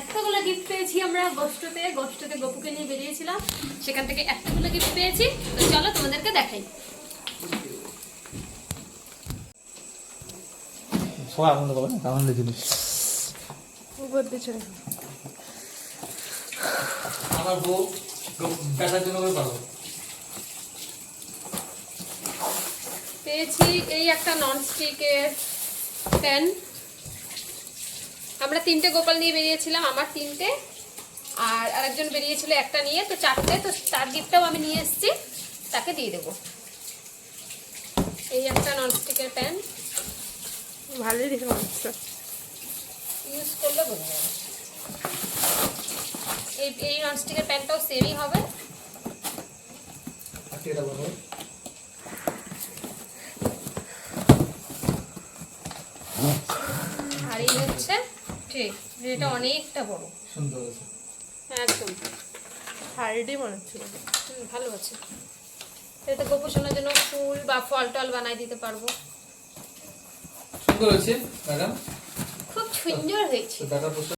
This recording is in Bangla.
এতগুলো গিফট পেয়েছি আমরা গোষ্ঠতে গোষ্ঠতে গপুকে নিয়ে বেরিয়েছিলাম। সেখান থেকে এতগুলো গিফট পেয়েছি। তো চলো তোমাদেরকে দেখাই। আনন্দ পাবে না জিনিস। উপর দিয়ে ছেড়ে দাও। আমার বউ বেটার জন্য করে পেয়েছি এই একটা ননস্টিকের প্যান আমরা তিনটে গোপাল নিয়ে বেরিয়েছিলাম আমার তিনটে আর আরেকজন বেরিয়েছিল একটা নিয়ে। তো চারটে তো তার গিফটটাও আমি নিয়ে এসেছি তাকে দিয়ে দেবো। এই একটা ননস্টিকের প্যান ভালোই দেখে ইউজ করলে বোঝা যাবে। এই এই ননস্টিকের প্যানটাও সেমই হবে। আর এই হচ্ছে ট্রে এটা অনেকটা বড়। সুন্দর আছে একদম। হাইডি মনে হচ্ছে হুম, ভালো আছে। এটা গোপোষণের জন্য ফুল বা ফল টল বানাই দিতে পারব। সুন্দর হয়েছে ম্যাডাম? খুব সুন্দর হয়েছে।